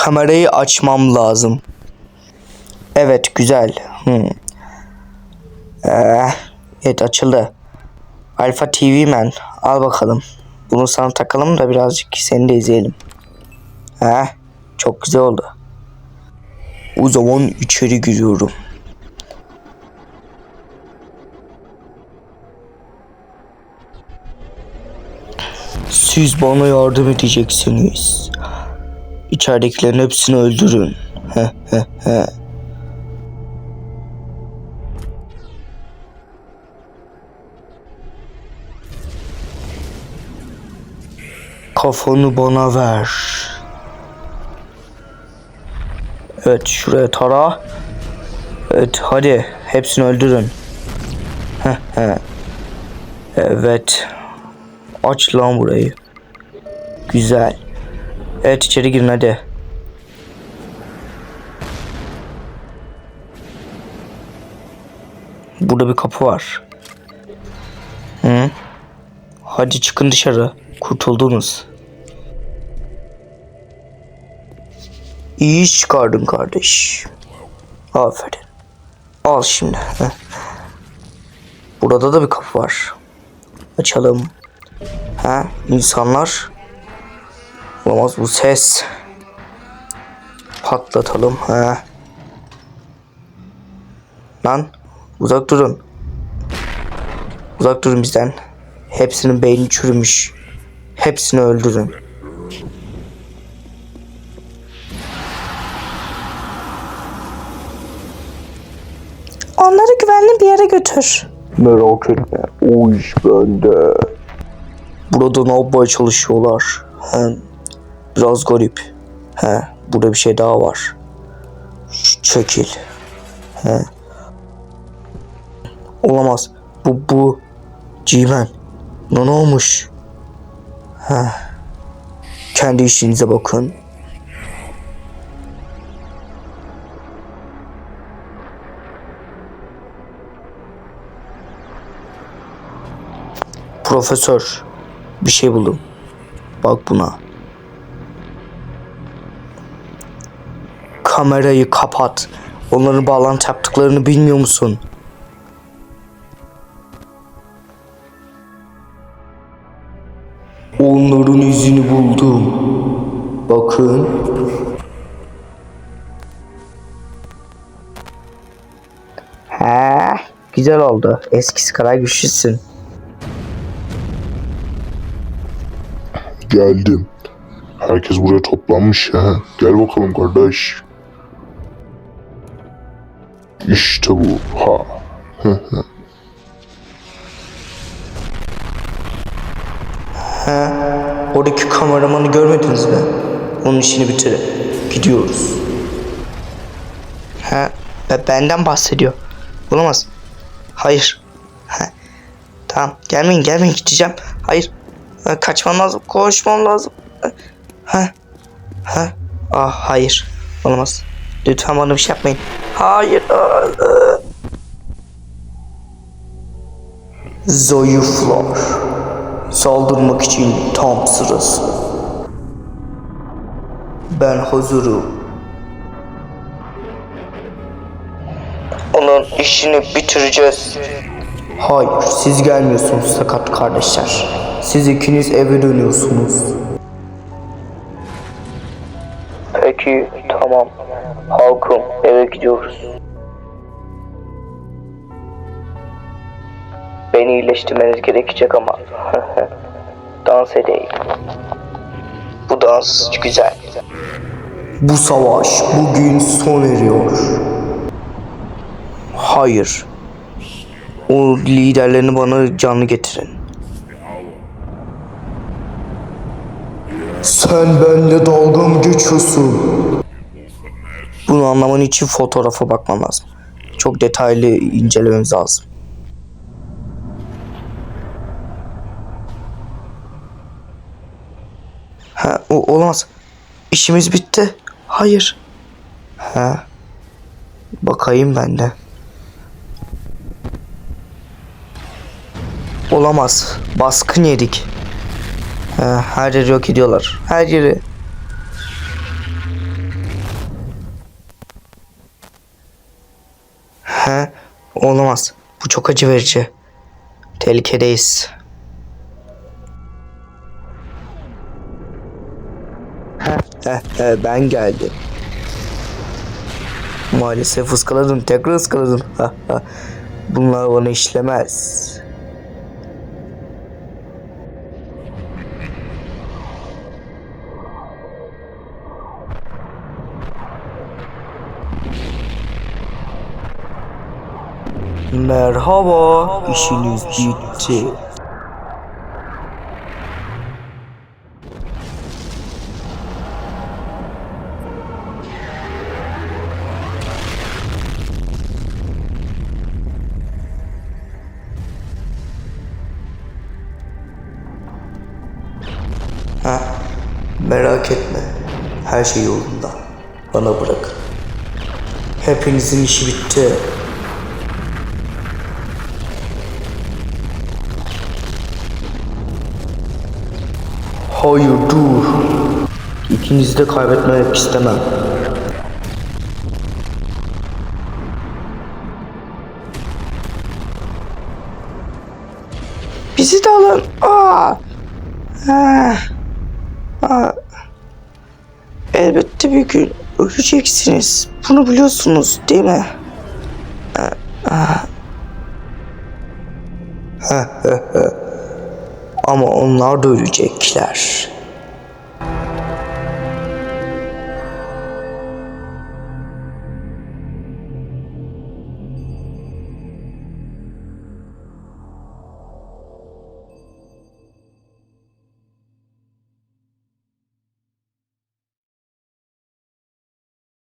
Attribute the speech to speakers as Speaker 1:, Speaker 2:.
Speaker 1: Kamerayı açmam lazım. Evet güzel. Hmm. Ee, evet açıldı. Alfa TV Man. Al bakalım. Bunu sana takalım da birazcık seni de izleyelim. He, çok güzel oldu. O zaman içeri giriyorum. Siz bana yardım edeceksiniz. İçeridekilerin hepsini öldürün. Heh, heh, heh. Kafanı bana ver. Evet şuraya tara. Evet hadi hepsini öldürün. Evet. Aç lan burayı. Güzel. Evet içeri girin hadi. Burada bir kapı var. Hı? Hadi çıkın dışarı. Kurtuldunuz. İyi çıkardın kardeş. Aferin. Al şimdi. Burada da bir kapı var. Açalım. Ha, insanlar. Olamaz bu ses. Patlatalım. Ha. Lan uzak durun. Uzak durun bizden. Hepsinin beyni çürümüş. Hepsini öldürün.
Speaker 2: Onları güvenli bir yere götür.
Speaker 1: Merak etme. O iş bende. Burada ne yapmaya çalışıyorlar? He, biraz garip. He, burada bir şey daha var. Şu çekil. He. Olamaz. Bu bu Cimen. Ne olmuş? He. Kendi işinize bakın. Profesör, bir şey buldum. Bak buna. Kamerayı kapat. Onların bağlantı yaptıklarını bilmiyor musun? Onların izini buldum. Bakın. He, güzel oldu. Eskisi kadar güçlüsün.
Speaker 3: Geldim. Herkes buraya toplanmış ya. Gel bakalım kardeş. İşte bu. Ha.
Speaker 1: Oradaki kameramanı görmediniz mi? Onun işini bitirin. Gidiyoruz. Ha, be- benden bahsediyor. Olamaz. Hayır. Ha. Tamam, gelmeyin, gelmeyin, gideceğim. Hayır. Ha, kaçmam lazım, koşmam lazım. Ha. Ha. Ah, hayır. Olamaz. Lütfen bana bir şey yapmayın. Hayır. Zayıflar. Saldırmak için tam sırası. Ben hazırım. Onun işini bitireceğiz. Hayır, siz gelmiyorsunuz sakat kardeşler. Siz ikiniz eve dönüyorsunuz. Peki, tamam. Halkım, eve gidiyoruz. Beni iyileştirmeniz gerekecek ama dans edeyim. Bu dans güzel. Bu savaş bugün son eriyor. Hayır. O liderlerini bana canlı getirin. Sen benimle dalga mı geçiyorsun? Bunu anlaman için fotoğrafa bakman lazım. Çok detaylı incelememiz lazım. Ha, o, olamaz. İşimiz bitti. Hayır. Ha. Bakayım ben de. Olamaz. Baskın yedik. Ha, her yeri yok ediyorlar. Her yeri. He? Olamaz. Bu çok acı verici. Tehlikedeyiz. Ben geldim. Maalesef ıskaladın. Tekrar ha. Bunlar bana işlemez. Merhaba, işiniz bitti. Ha, merak etme. Her şey yolunda. Bana bırak. Hepinizin işi bitti. Hayır dur. İkinizi de kaybetmek istemem.
Speaker 2: Bizi de alın. Aa. Ha. Aa. Elbette bir gün öleceksiniz. Bunu biliyorsunuz değil mi?
Speaker 1: Ama onlar da ölecekler.